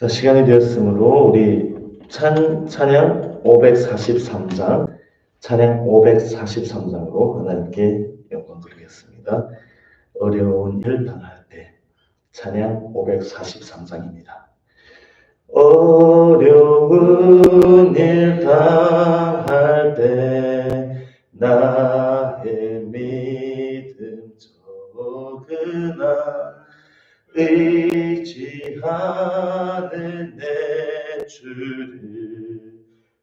자, 시간이 되었으므로 우리 찬, 찬양 543장, 찬양 543장으로 하나님께 영광 드리겠습니다. 어려운 일 당할 때, 찬양 543장입니다. 어려운 일 당할 때, 나의 믿음 적으나, 의 지하는 내 주를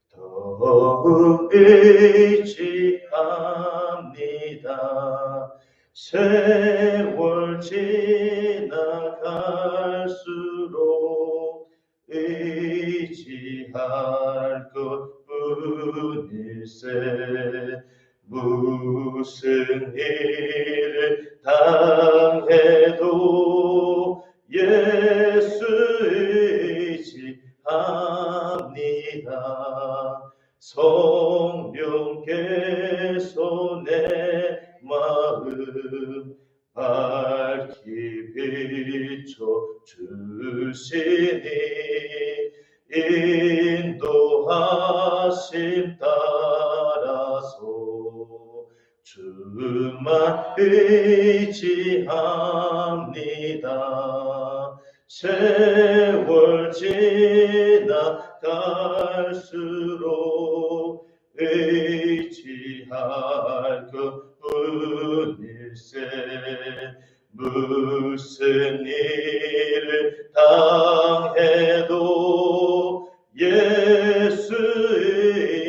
더욱 의지합니다. 세월 지나갈수록 의지할 것뿐일세 무슨 일 의지합니다. 세월 지나갈수록 의지할 것뿐일세 무슨 일을 당해도 예수 의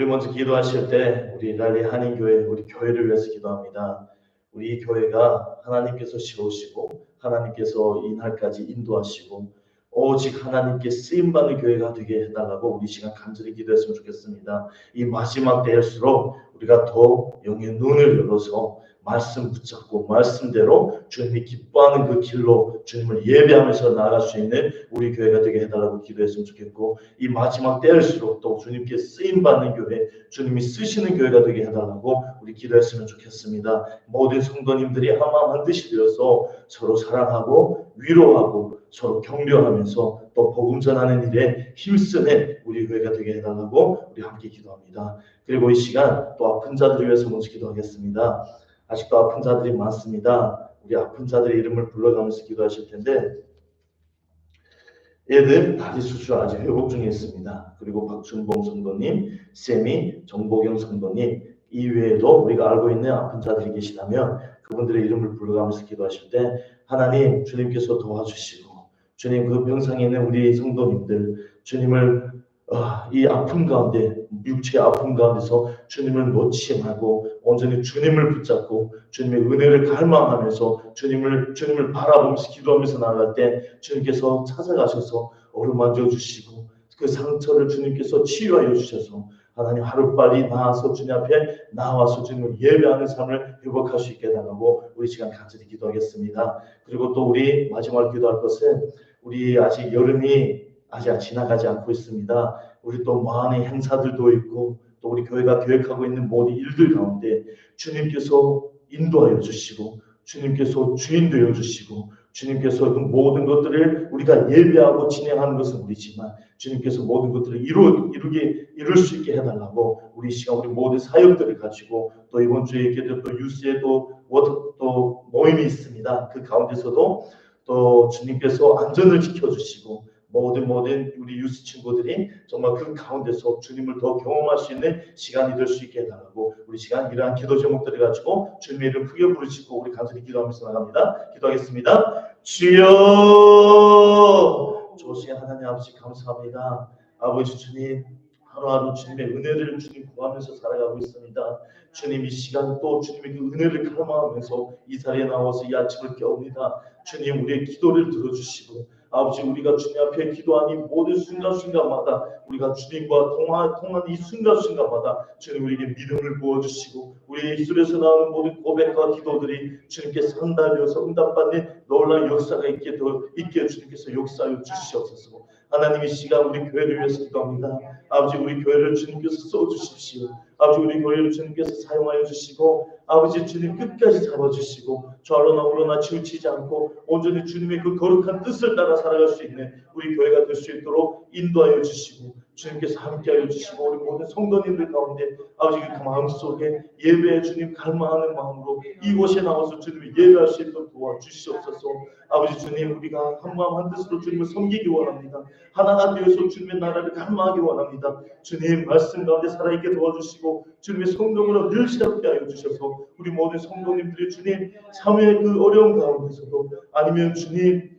우리 먼저 기도하실 때 우리 랄리 한인교회 우리 교회를 위해서 기도합니다. 우리 이 교회가 하나님께서 세우시고 하나님께서 이 날까지 인도하시고 오직 하나님께 쓰임 받는 교회가 되게 해달라고 우리 시간 간절히 기도했으면 좋겠습니다. 이 마지막 때일수록 우리가 더 영의 눈을 열어서 말씀 붙잡고 말씀대로 주님이 기뻐하는 그 길로 주님을 예배하면서 나아갈 수 있는 우리 교회가 되게 해달라고 기도했으면 좋겠고 이 마지막 때일수록 또 주님께 쓰임 받는 교회, 주님이 쓰시는 교회가 되게 해달라고 우리 기도했으면 좋겠습니다. 모든 성도님들이 한마음 한뜻이 되어서 서로 사랑하고 위로하고 서로 격려하면서 또 복음 전하는 일에 힘쓰는 우리 교회가 되게 해달라고 우리 함께 기도합니다. 그리고 이 시간 또 아픈 자들을 위해서 먼저 기도하겠습니다. 아직도 아픈 자들이 많습니다. 우리 아픈 자들의 이름을 불러가면서 기도하실 텐데 얘들 다리 수술 아직 회복 중에 있습니다. 그리고 박준봉 성도님, 세미, 정보경 성도님 이외에도 우리가 알고 있는 아픈 자들이 계시다면 그분들의 이름을 불러가면서 기도하실 때 하나님 주님께서 도와주시고 주님 그 병상에 있는 우리 성도님들 주님을 아, 이 아픔 가운데 육체의 아픔 가운데서 주님을 놓지 말고 온전히 주님을 붙잡고 주님의 은혜를 갈망하면서 주님을 주님을 바라보면서 기도하면서 나갈 때 주님께서 찾아가셔서 어루만져 주시고 그 상처를 주님께서 치유하여 주셔서 하나님 하루빨리 나와서 주님 앞에 나와서 주님을 예배하는 삶을 회복할 수 있게 해달라고 우리 시간 간절히 기도하겠습니다. 그리고 또 우리 마지막 기도할 것은 우리 아직 여름이 아직 지나가지 않고 있습니다. 우리 또 많은 행사들도 있고 또 우리 교회가 계획하고 있는 모든 일들 가운데 주님께서 인도하여 주시고 주님께서 주인 되어 주시고 주님께서 그 모든 것들을 우리가 예배하고 진행하는 것은 우리지만 주님께서 모든 것들을 이루 이루게 이룰 수 있게 해달라고 우리 이 시간 우리 모든 사역들을 가지고 또 이번 주에 이렇게 또 유스에도 워터 또 모임이 있습니다. 그 가운데서도 또 주님께서 안전을 지켜주시고 모든 모든 우리 유스 친구들이 정말 그 가운데서 주님을 더 경험할 수 있는 시간이 될 수 있게 해달라고 우리 시간 이러한 기도 제목들을 가지고 주님의 이름 크게 부르시고 우리 간절히 기도하면서 나갑니다. 기도하겠습니다. 주여 조시 하나님 아버지 감사합니다. 아버지 주님 하루하루 주님의 은혜를 주님 구하면서 살아가고 있습니다. 주님 이 시간 또 주님의 그 은혜를 갈망하면서 이 자리에 나와서 이 아침을 깨웁니다. 주님 우리의 기도를 들어주시고 아버지 우리가 주님 앞에 기도하니 모든 순간순간마다 우리가 주님과 통화, 통하는 이 순간순간마다 주님 우리에게 믿음을 부어주시고 우리의 입술에서 나오는 모든 고백과 기도들이 주님께 상달되어서 응답받는 놀라운 역사가 있게 더 있게 주님께서 역사하여 주시옵소서. 하나님 이 시간 우리 교회를 위해서 기도합니다. 아버지 우리 교회를 주님께서 써주십시오. 아버지 우리 교회를 주님께서 사용하여 주시고 아버지 주님 끝까지 잡아주시고 좌로나 우로나 치우치지 않고 온전히 주님의 그 거룩한 뜻을 따라 살아갈 수 있는 우리 교회가 될 수 있도록 인도하여 주시고 주님께서 함께하여 주시고 우리 모든 성도님들 가운데 아버지 그 마음속에 예배에 주님 갈망하는 마음으로 이곳에 나와서 주님을 예배할 수 있도록 도와주시옵소서. 아버지 주님 우리가 한 마음 한 뜻으로 주님을 섬기기 원합니다. 하나가 되어서 주님의 나라를 갈망하기 원합니다. 주님 말씀 가운데 살아있게 도와주시고 주님의 성령으로 늘 새롭게 하여 주셔서 우리 모든 성도님들이 주님 삶의 그 어려운 가운데서도 아니면 주님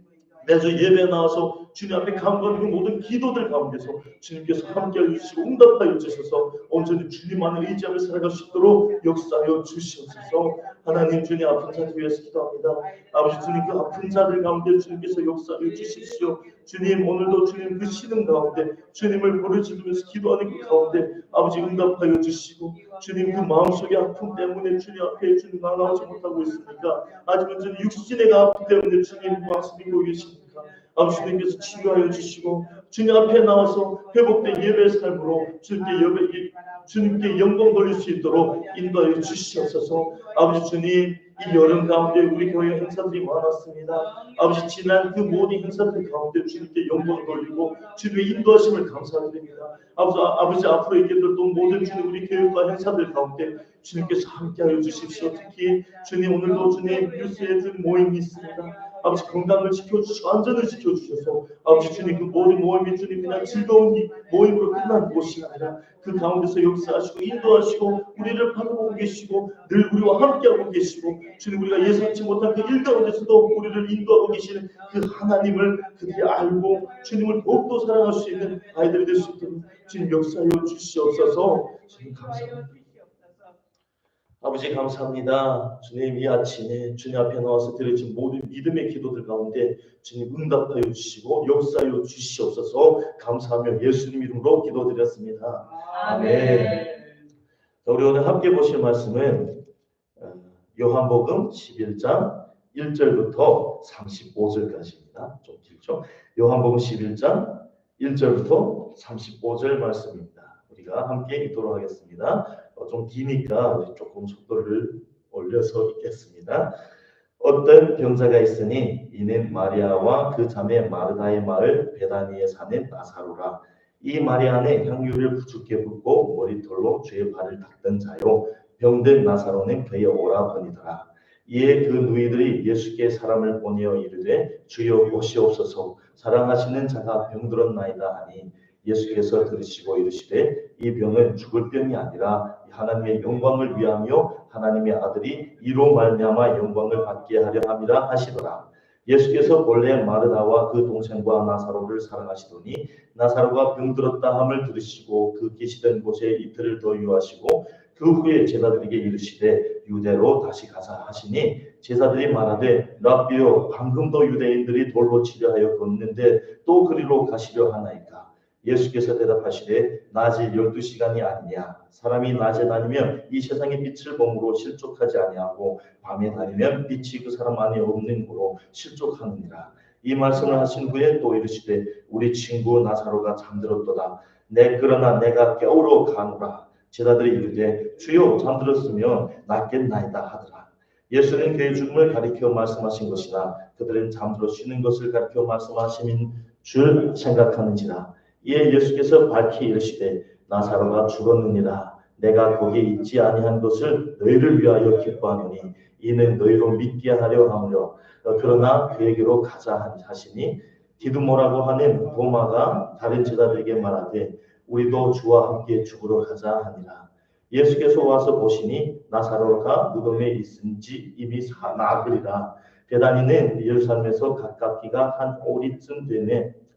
매주 예배 나와서 주님 앞에 그 모든 기도들 가운데서 주님께서 함께 해 주시고 응답하여 주셔서 온전히 주님 안에 의지하며 살아갈 수 있도록 역사하여 주시옵소서. 하나님 주님 아픈 자들 위해서 기도합니다. 아버지 주님 그 아픈 자들 가운데 주님께서 역사하여 주십시오. 주님 오늘도 주님 그 신음 가운데 주님을 부르짖으면서 기도하는 그 가운데 아버지 응답하여 주시고 주님 그 마음속의 아픔 때문에 주님 앞에 주님 나아가지 못하고 있습니까? 아직은 주님 육신의 그 아픔 때문에 주님 말씀드리고 계십니까 아버지 주님께서 치유하여 주시고 주님 앞에 나와서 회복된 예배 삶으로 주님께 예배 주님께 영광 돌릴 수 있도록 인도하여 주시옵소서. 아버지 주님 이 여름 가운데 우리 교회 행사들이 많았습니다. 아버지 지난 그 모든 행사들 가운데 주님께 영광 돌리고 주님의 인도하심을 감사드립니다. 아버지, 아버지 앞으로 있게될 또 모든 주님 우리 교회과 행사들 가운데 주님께서 함께하여 주십시오. 특히 주님 오늘도 주님 뉴스에 준 모임이 있습니다 아버지 건강을 지켜주시고 안전을 지켜주셔서 아버지 주님 그 모든 모임이 주님 그냥 즐거운 이 모임으로 끝난 곳이 아니라 그 가운데서 역사하시고 인도하시고 우리를 바라보고 계시고 늘 우리와 함께하고 계시고 주님 우리가 예상치 못한 그 일 가운데서도 우리를 인도하고 계시는 그 하나님을 그들이 알고 주님을 더욱더 사랑할 수 있는 아이들이 될 수 있도록 주님 역사하여 주시옵소서 주님 감사합니다. 아버지 감사합니다. 주님 이 아침에 주님 앞에 나와서 드려진 모든 믿음의 기도들 가운데 주님 응답하여 주시고 역사하여 주시옵소서 감사하며 예수님 이름으로 기도드렸습니다. 아멘. 자, 우리 오늘 함께 보실 말씀은 어, 요한복음 11장 1절부터 35절까지입니다. 좀 길죠? 요한복음 11장 1절부터 35절 말씀입니다. 우리가 함께 읽도록 하겠습니다. 어, 좀 기니까 조금 속도를 올려서 읽겠습니다. 어떤 병자가 있으니 이는 마리아와 그 자매 마르다의 마을 베다니에 사는 나사로라. 이 마리아는 향유를 부축해 붓고 머리털로 주의 발을 닦던 자요. 병든 나사로는 그의 오라버니더라. 이에 그 누이들이 예수께 사람을 보내어 이르되 주여 보시옵소서 사랑하시는 자가 병들었나이다 하니 예수께서 들으시고 이르시되 이 병은 죽을 병이 아니라 하나님의 영광을 위하며 하나님의 아들이 이로 말미암아 영광을 받게 하려 함이라 하시더라. 예수께서 본래 마르다와 그 동생과 나사로를 사랑하시더니 나사로가 병들었다 함을 들으시고 그 계시던 곳에 이틀을 더 유하시고 그 후에 제자들에게 이르시되 유대로 다시 가자 하시니 제자들이 말하되 랍비여 방금도 유대인들이 돌로 치려 하여 걷는데 또 그리로 가시려 하나이까 예수께서 대답하시되 낮이 열두 시간이 아니냐. 사람이 낮에 다니면 이 세상의 빛을 몸으로 실족하지 아니하고 밤에 다니면 빛이 그 사람 안에 없는 고로 실족하느니라. 이 말씀을 하신 후에 또 이르시되 우리 친구 나사로가 잠들었도다. 내 그러나 내가 깨우러 가노라. 제자들이 이르되 주여 잠들었으면 낫겠나이다 하더라. 예수는 그의 죽음을 가리켜 말씀하신 것이나 그들은 잠들어 쉬는 것을 가리켜 말씀하신 줄 생각하는지라 이에 예수께서 밝히 이르시되 나사로가 죽었느니라. 내가 거기에 있지 아니한 것을 너희를 위하여 기뻐하노니 이는 너희로 믿게 하려 하므로. 어, 그러나 그에게로 가자 하시니 디두모라고 하는 도마가 다른 제자들에게 말하되 우리도 주와 함께 죽으러 가자 하니라. 예수께서 와서 보시니 나사로가 무덤에 있은지 이미 사- 나그리라. 베다니는 예루살렘에서 가깝기가 한 오리쯤 되매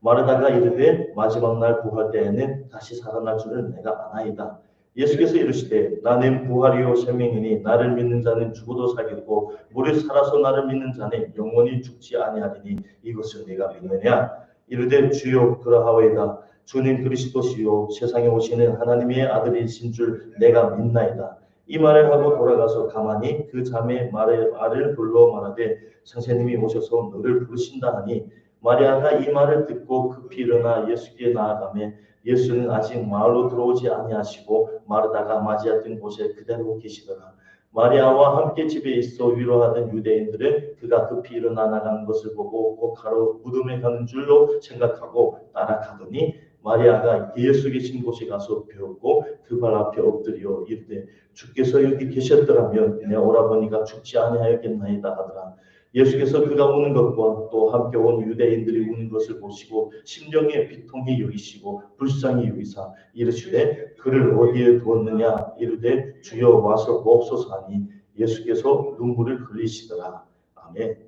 마르다가 이르되 마지막 날 부활 때에는 다시 살아날 줄을 내가 아나이다. 예수께서 이르시되 나는 부활이요 생명이니 나를 믿는 자는 죽어도 살겠고 무릇 살아서 나를 믿는 자는 영원히 죽지 아니하리니 이것을 내가 믿느냐? 이르되 주여 그러하오이다. 주는 그리스도시요 세상에 오시는 하나님의 아들이신 줄 내가 믿나이다. 이 말을 하고 돌아가서 가만히 그 자매 말을, 말을 불러 말하되 선생님이 오셔서 너를 부르신다 하니 마리아가 이 말을 듣고 급히 일어나 예수께 나아가매 예수는 아직 마을로 들어오지 아니하시고 마르다가 맞이했던 곳에 그대로 계시더라. 마리아와 함께 집에 있어 위로하던 유대인들은 그가 급히 일어나 나가는 것을 보고 꼭 가로 무덤에 가는 줄로 생각하고 따라가더니 마리아가 예수 계신 곳에 가서 배웠고 그 발 앞에 엎드려 이르되 주께서 여기 계셨더라면 내 오라버니가 죽지 아니하였겠나이다 하더라. 예수께서 그가 우는 것과 또 함께 온 유대인들이 우는 것을 보시고 심령에 비통히 여기시고 불쌍히 여기사 이르시되 그를 어디에 두었느냐 이르되 주여 와서 보옵소서 하니 예수께서 눈물을 흘리시더라 아멘.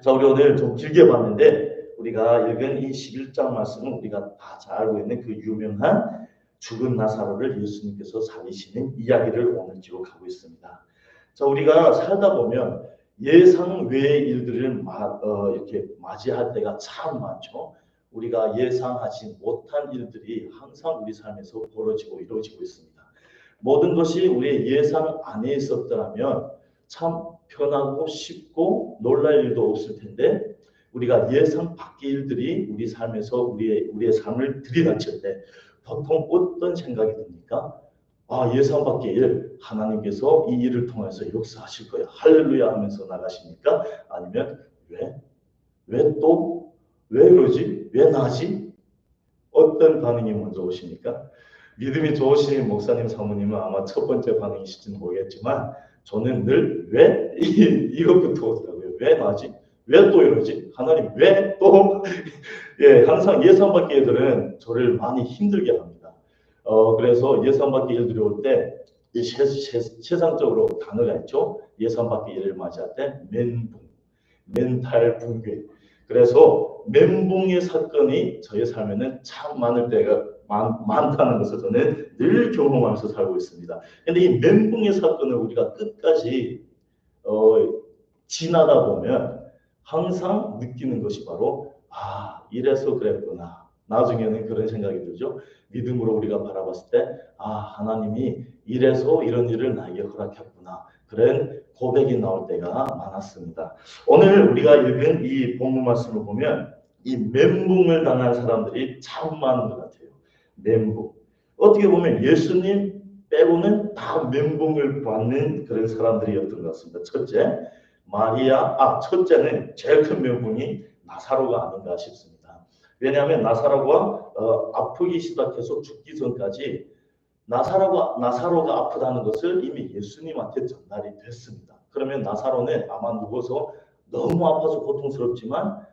자 우리 오늘 좀 길게 봤는데 우리가 읽은 이 11장 말씀은 우리가 다 잘 알고 있는 그 유명한 죽은 나사로를 예수님께서 살리시는 이야기를 오늘 기록하고 있습니다. 자 우리가 살다 보면 예상 외의 일들을 마, 어, 이렇게 맞이할 때가 참 많죠. 우리가 예상하지 못한 일들이 항상 우리 삶에서 벌어지고 이루어지고 있습니다. 모든 것이 우리의 예상 안에 있었더라면 참 편하고 쉽고 놀랄 일도 없을 텐데 우리가 예상 밖의 일들이 우리 삶에서 우리의 우리의 삶을 들이닥칠 때 보통 어떤 생각이 듭니까? 아, 예상 밖의 일, 하나님께서 이 일을 통해서 역사하실 거야. 할렐루야 하면서 나가십니까? 아니면 왜? 왜 또? 왜 그러지? 왜 나지? 어떤 반응이 먼저 오십니까? 믿음이 좋으신 목사님, 사모님은 아마 첫 번째 반응이실지는 모르겠지만 저는 늘 왜? 이것부터 오더라고요. 왜 나지? 왜 또 이러지? 하나님 왜 또? 예, 항상 예상 밖의 일들은 저를 많이 힘들게 합니다. 어, 그래서 예상 밖의 일들이 올 때, 이 세, 세, 세상적으로 단어가 있죠. 예상 밖의 일을 맞이할 때, 멘붕, 멘탈 붕괴. 그래서 멘붕의 사건이 저의 삶에는 참 많을 때가 많, 많다는 것을 저는 늘 경험하면서 살고 있습니다. 근데 이 멘붕의 사건을 우리가 끝까지 어, 지나다 보면 항상 느끼는 것이 바로 아 이래서 그랬구나. 나중에는 그런 생각이 들죠. 믿음으로 우리가 바라봤을 때, 아, 하나님이 이래서 이런 일을 나에게 허락했구나. 그런 고백이 나올 때가 많았습니다. 오늘 우리가 읽은 이 본문 말씀을 보면 이 멘붕을 당한 사람들이 참 많은 것 같아요. 멘붕. 어떻게 보면 예수님 빼고는 다 멘붕을 받는 그런 사람들이었던 것 같습니다. 첫째, 마리아, 아, 첫째는 제일 큰 멘붕이 나사로가 아닌가 싶습니다. 왜냐하면 나사로가 어, 아프기 시작해서 죽기 전까지 나사로가 나사로가 아프다는 것을 이미 예수님한테 전달이 됐습니다. 그러면 나사로는 아마 누워서 너무 아파서 고통스럽지만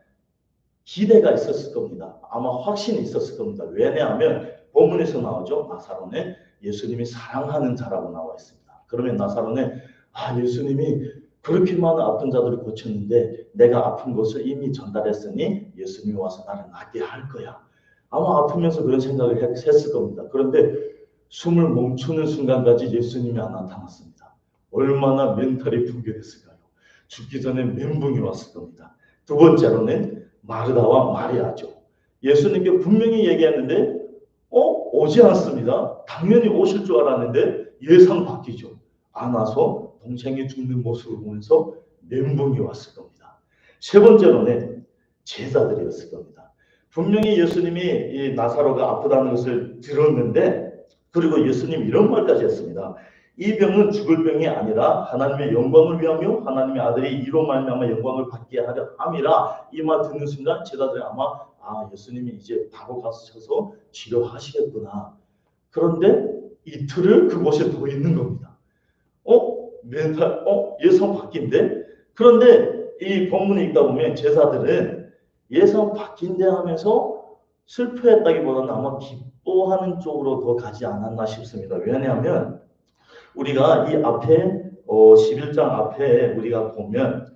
기대가 있었을 겁니다. 아마 확신이 있었을 겁니다. 왜냐하면 본문에서 나오죠. 나사로는 예수님이 사랑하는 자라고 나와 있습니다. 그러면 나사로는 아 예수님이 그렇게 많은 아픈 자들을 고쳤는데 내가 아픈 것을 이미 전달했으니 예수님이 와서 나를 낫게 할 거야. 아마 아프면서 그런 생각을 했, 했을 겁니다. 그런데 숨을 멈추는 순간까지 예수님이 안 나타났습니다. 얼마나 멘탈이 붕괴됐을까요? 죽기 전에 멘붕이 왔을 겁니다. 두 번째로는 마르다와 마리아죠. 예수님께 분명히 얘기했는데 어 오지 않습니다. 당연히 오실 줄 알았는데 예상 바뀌죠. 안 와서 동생이 죽는 모습을 보면서 멘붕이 왔을 겁니다. 세 번째로는 제자들이었을 겁니다. 분명히 예수님이 이 나사로가 아프다는 것을 들었는데 그리고 예수님 이런 말까지 했습니다. 이 병은 죽을 병이 아니라 하나님의 영광을 위하며 하나님의 아들이 이로 말미암아 영광을 받게 하려 함이라 이 말 듣는 순간 제자들이 아마 아 예수님이 이제 바로 가셔서 치료하시겠구나. 그런데 이틀을 그곳에 더 있는 겁니다. 어 멘탈 어 예상 바뀐데 그런데 이 본문에 읽다 보면 제자들은 예상 바뀐데 하면서 슬퍼했다기보다는 아마 기뻐하는 쪽으로 더 가지 않았나 싶습니다. 왜냐하면 우리가 이 앞에 어, 11장 앞에 우리가 보면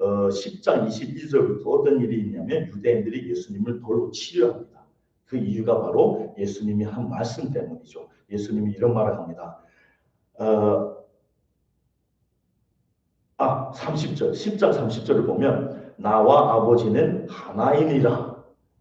어, 10장 21절부터 어떤 일이 있냐면 유대인들이 예수님을 돌로 치료합니다. 그 이유가 바로 예수님이 한 말씀 때문이죠. 예수님이 이런 말을 합니다. 어, 아, 30절, 10장 30절을 보면 나와 아버지는 하나이니라.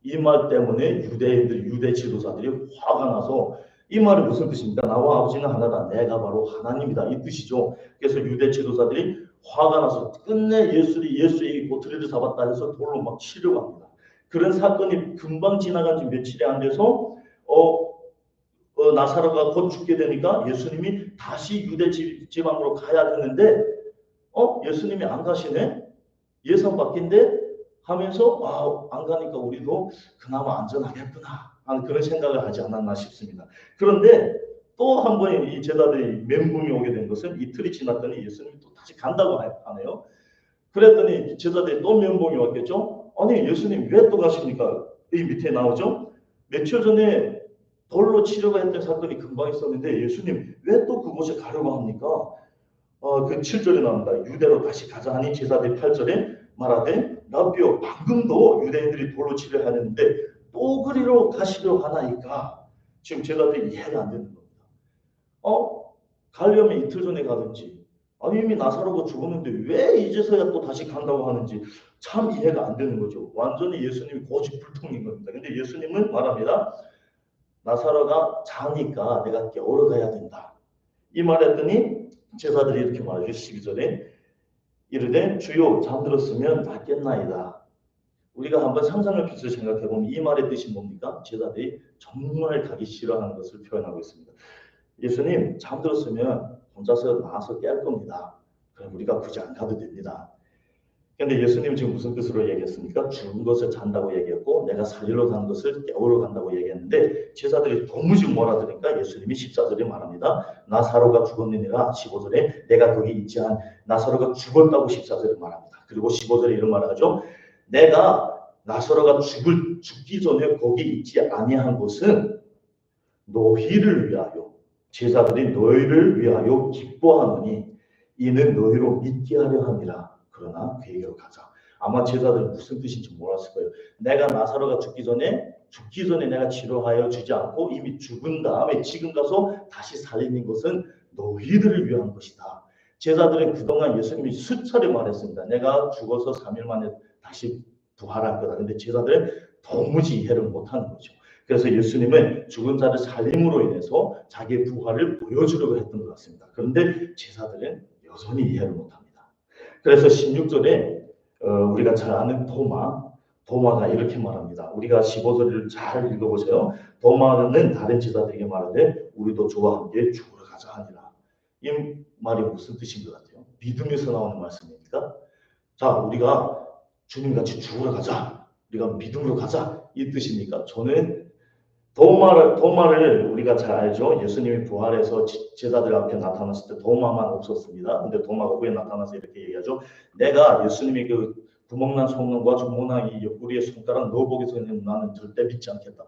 이 말 때문에 유대인들, 유대 지도자들이 화가 나서 이 말이 무슨 뜻입니까? 나와 아버지는 하나다. 내가 바로 하나님이다. 이 뜻이죠. 그래서 유대 지도자들이 화가 나서 끝내 예수를 예수의 고트리를 잡았다 해서 돌로 막 치려고 합니다. 그런 사건이 금방 지나간 지 며칠이 안 돼서 어, 어 나사로가 곧 죽게 되니까 예수님이 다시 유대 지, 지방으로 가야 되는데 어 예수님이 안 가시네 예상 바뀐데 하면서 아, 안 가니까 우리도 그나마 안전하겠구나 하는 그런 생각을 하지 않았나 싶습니다. 그런데 또 한 번이 제자들이 멘붕이 오게 된 것은 이틀이 지났더니 예수님이 또 다시 간다고 하네요. 그랬더니 제자들이 또 men붕이 왔겠죠. 아니 예수님 왜 또 가십니까? 이 밑에 나오죠. 며칠 전에 돌로 치료가 했던 사건이 금방 있었는데 예수님 왜 또 그곳에 가려고 합니까? 어, 그 7절에 나옵니다. 유대로 다시 가자 하니 제자들이 8절에 말하되 라비오 방금도 유대인들이 돌로 치료하는데 또 그리로 가시려 하나이까 지금 제자들이 이해가 안 되는 겁니다. 어? 가려면 이틀 전에 가든지 아니 이미 나사로가 죽었는데 왜 이제서야 또 다시 간다고 하는지 참 이해가 안 되는 거죠. 완전히 예수님이 고집불통인 겁니다. 근데 예수님은 말합니다. 나사로가 자니까 내가 깨우러 가야 된다. 이 말했더니 제자들이 이렇게 말하죠. 12절에 이르되 주요 잠들었으면 낫겠나이다. 우리가 한번 상상을 빛을 생각해 보면 이 말의 뜻이 뭡니까? 제자들이 정말 가기 싫어하는 것을 표현하고 있습니다. 예수님 잠들었으면 혼자서 나와서 깰 겁니다. 그럼 우리가 굳이 안 가도 됩니다. 근데 예수님 지금 무슨 뜻으로 얘기했습니까? 죽은 것을 잔다고 얘기했고 내가 살리러 간 것을 깨우러 간다고 얘기했는데 제자들이 도무지 몰아들으니까 예수님이 14절에 말합니다. 나사로가 죽었느니라 15절에 내가 거기 있지 않 나사로가 죽었다고 14절에 말합니다. 그리고 15절에 이런 말을 하죠. 내가 나사로가 죽을 죽기 전에 거기 있지 아니한 것은 너희를 위하여 제자들이 너희를 위하여 기뻐하노니 이는 너희로 믿게 하려 함이라. 그러나 그에게로 가자. 아마 제자들 무슨 뜻인지 몰랐을 거예요. 내가 나사로가 죽기 전에 죽기 전에 내가 치료하여 주지 않고 이미 죽은 다음에 지금 가서 다시 살리는 것은 너희들을 위한 것이다. 제자들은 그동안 예수님이 수차례 말했습니다. 내가 죽어서 3일 만에 다시 부활할 거다. 근데 제자들은 도무지 이해를 못하는 거죠. 그래서 예수님은 죽은 자를 살림으로 인해서 자기의 부활을 보여주려고 했던 것 같습니다. 그런데 제자들은 여전히 이해를 못합니다. 그래서 16절에 어, 우리가 잘 아는 도마, 도마가 이렇게 말합니다. 우리가 15절을 잘 읽어보세요. 도마는 다른 제자들에게 말하되 우리도 저와 함께 죽으러 가자 하니라. 이 말이 무슨 뜻인 것 같아요? 믿음에서 나오는 말씀입니까? 자, 우리가 주님같이 죽으러 가자. 우리가 믿음으로 가자. 이 뜻입니까? 저는 도마를, 도마를 우리가 잘 알죠. 예수님이 부활해서 지- 제자들 앞에 나타났을 때 도마만 없었습니다. 근데 도마가 왜 나타나서 이렇게 얘기하죠? 내가 예수님이 그 구멍난 손과 주먹난 이 옆구리에 손가락 넣어보겠으면 나는 절대 믿지 않겠다.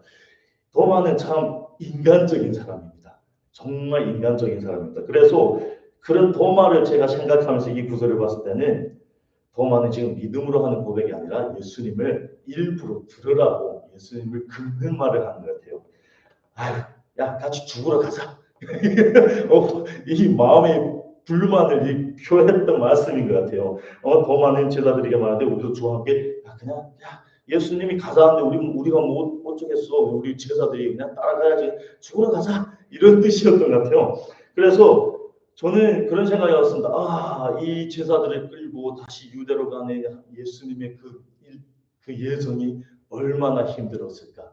도마는 참 인간적인 사람입니다. 정말 인간적인 사람입니다. 그래서 그런 도마를 제가 생각하면서 이 구절을 봤을 때는 도마는 지금 믿음으로 하는 고백이 아니라 예수님을 일부러 들으라고 예수님을 긁는 말을 하는 것 같아요. 아유, 야, 같이 죽으러 가자. 어, 이 마음의 불만을 이 표했던 말씀인 것 같아요. 어, 도마는 제자들에게 말하는데 우리도 주와 함께 야, 그냥 야, 예수님이 가자는데 우리 우리가 뭐 어쩌겠어? 우리 제자들이 그냥 따라가야지 죽으러 가자 이런 뜻이었던 것 같아요. 그래서 저는 그런 생각이 왔습니다. 아, 이 제자들을 끌고 다시 유대로 가는 예수님의 그, 일- 그 예정이 얼마나 힘들었을까.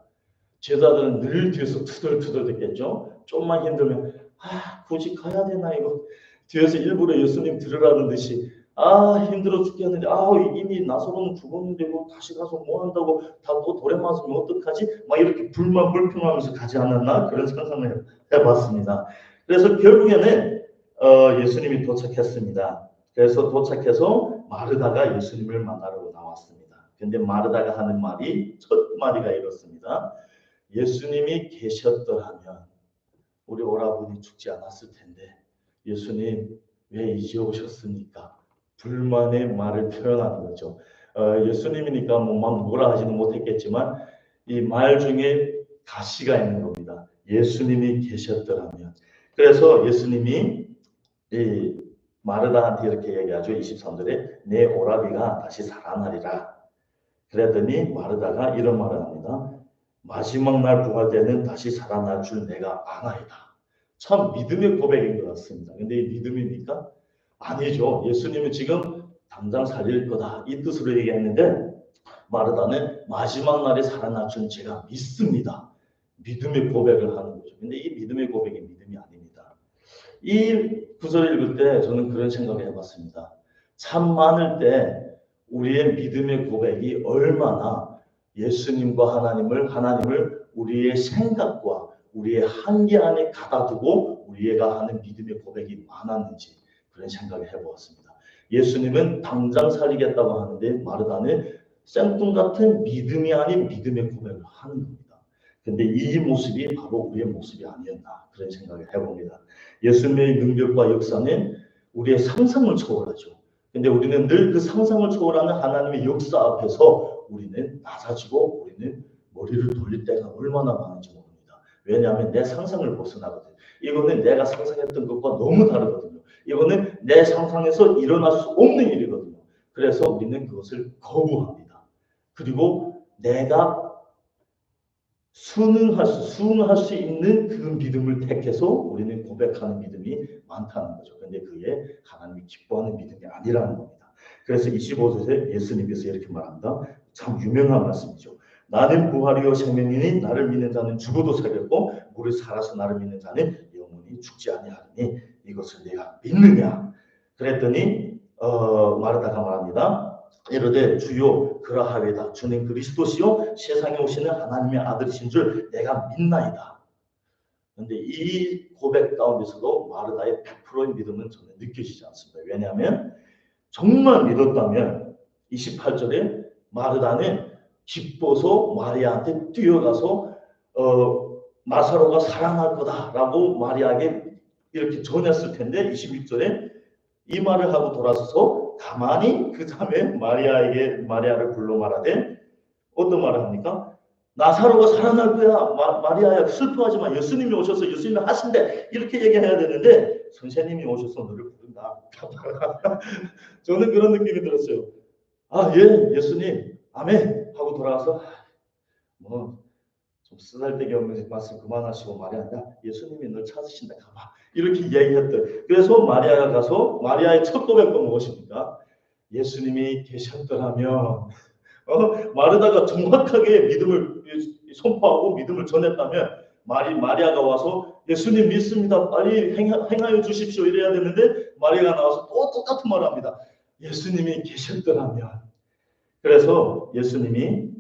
제자들은 늘 뒤에서 투덜투덜 됐겠죠. 좀만 힘들면 아, 굳이 가야 되나 이거. 뒤에서 일부러 예수님 들으라는 듯이 아 힘들어 죽겠는데 아 이미 나서로는 죽었는데 뭐 다시 가서 뭐 한다고 다 또 돌에 맞으면 어떡하지? 막 이렇게 불만 불평하면서 가지 않았나 그런 상상을 해봤습니다. 그래서 결국에는 어, 예수님이 도착했습니다. 그래서 도착해서 마르다가 예수님을 만나러 나왔습니다. 근데 마르다가 하는 말이 첫 마디가 이렇습니다. 예수님이 계셨더라면 우리 오라버니 죽지 않았을 텐데 예수님 왜 이제 오셨습니까? 불만의 말을 표현하는 거죠. 어, 예수님이니까 뭐막 뭐라 하지는 못했겠지만 이 말 중에 가시가 있는 겁니다. 예수님이 계셨더라면. 그래서 예수님이 이 마르다한테 이렇게 얘기하죠. 23절에 내 오라비가 다시 살아나리라. 그랬더니 마르다가 이런 말을 합니다. 마지막 날 부활 때는 다시 살아날 줄 내가 아나이다. 참 믿음의 고백인 것 같습니다. 근데 이 믿음입니까? 아니죠. 예수님은 지금 당장 살릴 거다. 이 뜻으로 얘기했는데 마르다는 마지막 날에 살아날 줄 제가 믿습니다. 믿음의 고백을 하는 거죠. 근데 이 믿음의 고백이 믿음이 아닙니다. 이 구절을 읽을 때 저는 그런 생각을 해봤습니다. 참 많을 때 우리의 믿음의 고백이 얼마나 예수님과 하나님을 하나님을 우리의 생각과 우리의 한계 안에 가다두고 우리가 하는 믿음의 고백이 많았는지 그런 생각을 해보았습니다. 예수님은 당장 살리겠다고 하는데 마르다는 생뚱같은 믿음이 아닌 믿음의 고백을 하는 겁니다. 근데 이 모습이 바로 우리의 모습이 아니었나 그런 생각을 해봅니다. 예수님의 능력과 역사는 우리의 상상을 초월하죠. 근데 우리는 늘 그 상상을 초월하는 하나님의 역사 앞에서 우리는 낮아지고 우리는 머리를 돌릴 때가 얼마나 많은지 모릅니다. 왜냐하면 내 상상을 벗어나거든요. 이거는 내가 상상했던 것과 너무 다르거든요. 이거는 내 상상에서 일어날 수 없는 일이거든요. 그래서 우리는 그것을 거부합니다. 그리고 내가 수능할 수, 수능할 수 있는 그 믿음을 택해서 우리는 고백하는 믿음이 많다는 거죠. 근데 그게 하나님이 기뻐하는 믿음이 아니라는 겁니다. 그래서 25절에 예수님께서 이렇게 말합니다. 참 유명한 말씀이죠. 나는 부활이요 생명이니 나를 믿는 자는 죽어도 살겠고 무릇 살아서 나를 믿는 자는 영원히 죽지 아니하리니 이것을 내가 믿느냐 그랬더니 어, 마르다가 말합니다. 이르되 주요 그러하리다 주는 그리스도시요 세상에 오시는 하나님의 아들이신 줄 내가 믿나이다. 그런데 이 고백 가운데서도 마르다의 100%의 믿음은 저는 느껴지지 않습니다. 왜냐하면 정말 믿었다면 28절에 마르다는 기뻐서 마리아한테 뛰어가서 어, 나사로가 살아날 거다라고 마리아에게 이렇게 전했을 텐데 26절에 이 말을 하고 돌아서서 가만히 그 다음에 마리아에게 마리아를 불러 말하되 어떤 말을 합니까? 나사로가 살아날 거야. 마, 마리아야 슬퍼하지 마. 예수님이 오셔서 예수님이 하신대 이렇게 얘기해야 되는데 선생님이 오셔서 너를 부른다. 저는 그런 느낌이 들었어요. 아예 예수님. 아멘. 하고 돌아와서 뭐 좀 쓰잘데기 없는 말씀 그만하시고 마리아 야 예수님이 널 찾으신다 가봐 이렇게 얘기했던 그래서 마리아가 가서 마리아의 첫 고백은 무엇입니까? 예수님이 계셨더라면 어, 마르다가 정확하게 믿음을 선포하고 믿음을 전했다면 마리 마리아가 와서 예수님 믿습니다. 빨리 행하, 행하여 주십시오. 이래야 되는데 마리아가 나와서 또 똑같은 말을 합니다. 예수님이 계셨더라면 그래서 예수님이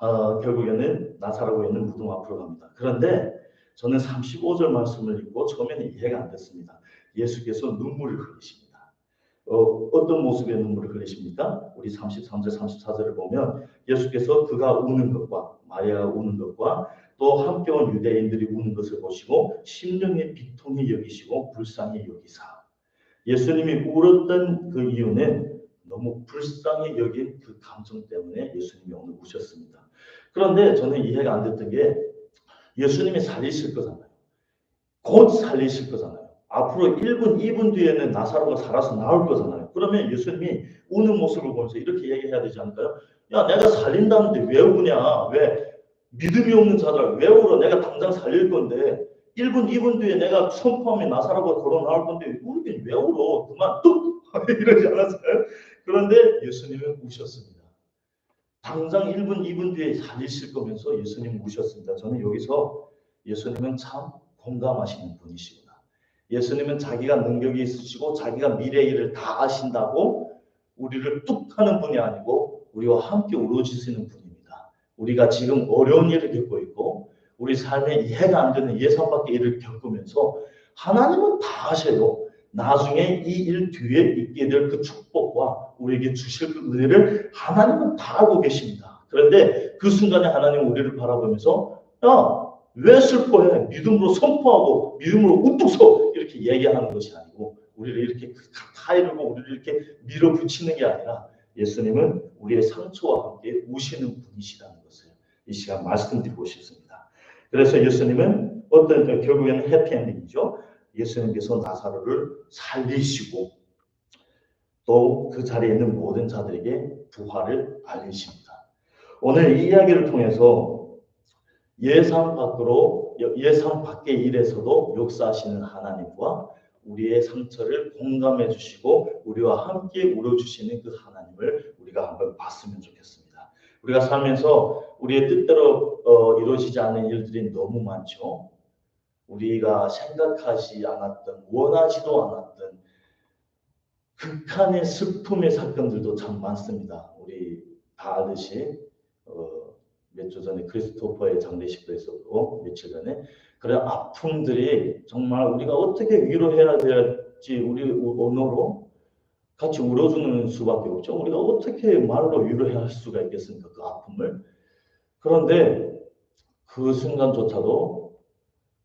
어, 결국에는 나사로가 있는 무덤 앞으로 갑니다. 그런데 저는 35절 말씀을 읽고 처음에는 이해가 안 됐습니다. 예수께서 눈물을 흘리십니다. 어, 어떤 모습의 눈물을 흘리십니까? 우리 33절, 34절을 보면 예수께서 그가 우는 것과 마리아가 우는 것과 또 함께 온 유대인들이 우는 것을 보시고 심령의 비통이 여기시고 불쌍히 여기사 예수님이 울었던 그 이유는 너무 불쌍히 여긴 그 감정 때문에 예수님이 오늘 우셨습니다. 그런데 저는 이해가 안 됐던 게 예수님이 살리실 거잖아요. 곧 살리실 거잖아요. 앞으로 1분, 2분 뒤에는 나사로가 살아서 나올 거잖아요. 그러면 예수님이 우는 모습을 보면서 이렇게 얘기해야 되지 않을까요? 야, 내가 살린다는데 왜 우냐? 왜 믿음이 없는 자들 왜 울어? 내가 당장 살릴 건데 1분, 2분 뒤에 내가 선포하면 나사로가 걸어 나올 건데 우리는 왜 울어? 그만 뚝 이러지 않았어요? 그런데 예수님은 우셨습니다. 당장 1분, 2분 뒤에 살리실 거면서 예수님 우셨습니다. 저는 여기서 예수님은 참 공감하시는 분이시구나. 예수님은 자기가 능력이 있으시고 자기가 미래의 일을 다 아신다고 우리를 뚝 하는 분이 아니고 우리와 함께 울어주시는 분입니다. 우리가 지금 어려운 일을 겪고 있고 우리 삶에 이해가 안 되는 예상 밖의 일을 겪으면서 하나님은 다 아셔요. 나중에 이 일 뒤에 있게 될 그 축복과 우리에게 주실 그 은혜를 하나님은 다 알고 계십니다. 그런데 그 순간에 하나님 우리를 바라보면서 야, 왜 슬퍼해? 믿음으로 선포하고 믿음으로 우뚝 서 이렇게 얘기하는 것이 아니고 우리를 이렇게 타이르고 우리를 이렇게 밀어붙이는 게 아니라 예수님은 우리의 상처와 함께 우시는 분이시라는 것을 이 시간 말씀드리고 싶습니다. 그래서 예수님은 어떤 결국에는 해피엔딩이죠. 예수님께서 나사로를 살리시고 또그 자리에 있는 모든 자들에게 부활을 알리십니다. 오늘 이 이야기를 통해서 예상 밖으로 예상 밖의 일에서도 역사하시는 하나님과 우리의 상처를 공감해 주시고 우리와 함께 울어 주시는 그 하나님을 우리가 한번 봤으면 좋겠습니다. 우리가 살면서 우리의 뜻대로 어, 이루어지지 않는 일들이 너무 많죠. 우리가 생각하지 않았던 원하지도 않았던 극한의 슬픔의 사건들도 참 많습니다. 우리 다 아듯이 어, 몇 주 전에 크리스토퍼의 장례식도 있었고 며칠 전에 그런 아픔들이 정말 우리가 어떻게 위로해야 될지 우리 언어로 같이 울어주는 수밖에 없죠. 우리가 어떻게 말로 위로해야 할 수가 있겠습니까? 그 아픔을. 그런데 그 순간조차도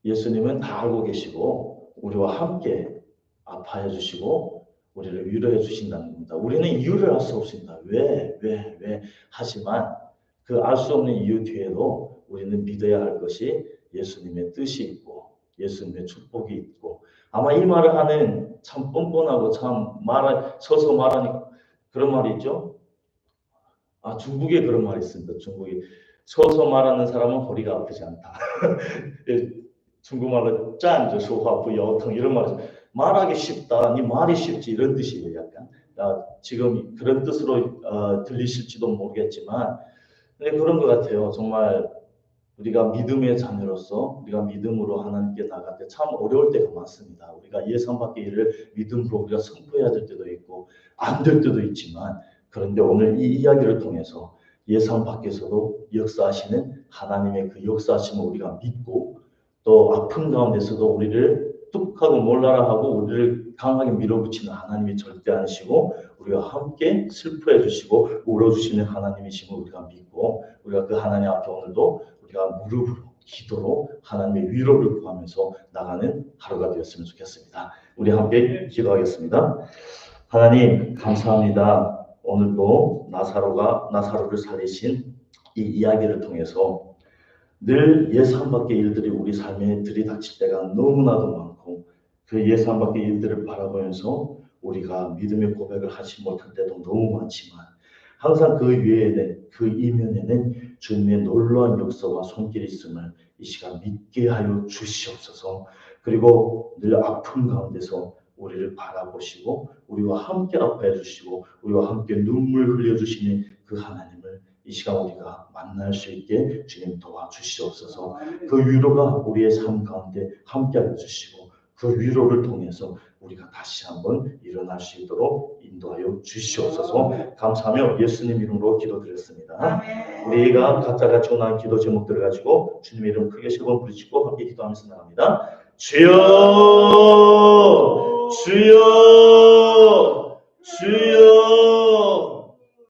예수님은 다 알고 계시고 우리와 함께 아파해 주시고 우리를 위로해 주신다는 겁니다. 우리는 이유를 알 수 없습니다. 왜, 왜, 왜 하지만 그 알 수 없는 이유 뒤에도 우리는 믿어야 할 것이 예수님의 뜻이 있고 예수님의 축복이 있고 아마 이 말을 하는 참 뻔뻔하고 참 말, 서서 말하니 그런 말이 있죠. 아, 중국에 그런 말이 있습니다. 중국에 서서 말하는 사람은 허리가 아프지 않다. 중국말로 짠, 소화, 여통 이런 말이 말하기 쉽다, 네 말이 쉽지 이런 뜻이에요. 약간 아, 지금 그런 뜻으로 어, 들리실지도 모르겠지만 근데 그런 것 같아요. 정말 우리가 믿음의 자녀로서 우리가 믿음으로 하나님께 나갈 때 참 어려울 때가 많습니다. 우리가 예상 밖의 일을 믿음으로 우리가 선포해야 될 때도 있고 안 될 때도 있지만 그런데 오늘 이 이야기를 통해서 예상 밖에서도 역사하시는 하나님의 그 역사하심을 우리가 믿고 또 아픈 가운데서도 우리를 뚝 하고 몰라라 하고 우리를 강하게 밀어붙이는 하나님이 절대 아니시고 우리와 함께 슬퍼해 주시고 울어주시는 하나님이심을 우리가 믿고 우리가 그 하나님 앞에 오늘도 우리가 무릎으로 기도로 하나님의 위로를 구하면서 나가는 하루가 되었으면 좋겠습니다. 우리 함께 기도하겠습니다. 하나님 감사합니다. 오늘도 나사로가 나사로를 살리신 이 이야기를 통해서 늘 예상 밖의 일들이 우리 삶에 들이닥칠 때가 너무나도 많고 그 예상 밖의 일들을 바라보면서 우리가 믿음의 고백을 하지 못할 때도 너무 많지만 항상 그 위에는 그 이면에는 주님의 놀라운 역사와 손길이 있음을 이 시간 믿게 하여 주시옵소서. 그리고 늘 아픔 가운데서 우리를 바라보시고 우리와 함께 아파해 주시고 우리와 함께 눈물 흘려 주시는 그 하나님을 이 시간 우리가 만날 수 있게 주님 도와주시옵소서. 그 위로가 우리의 삶 가운데 함께 해 주시고 그 위로를 통해서 우리가 다시 한번 일어날 수 있도록 인도하여 주시옵소서 감사하며 예수님 이름으로 기도드렸습니다. 우리가 각자 같이 원하는 기도 제목들을 가지고 주님 이름 크게 세번 부르짖고 함께 기도하면서 나갑니다. 주여 주여 주여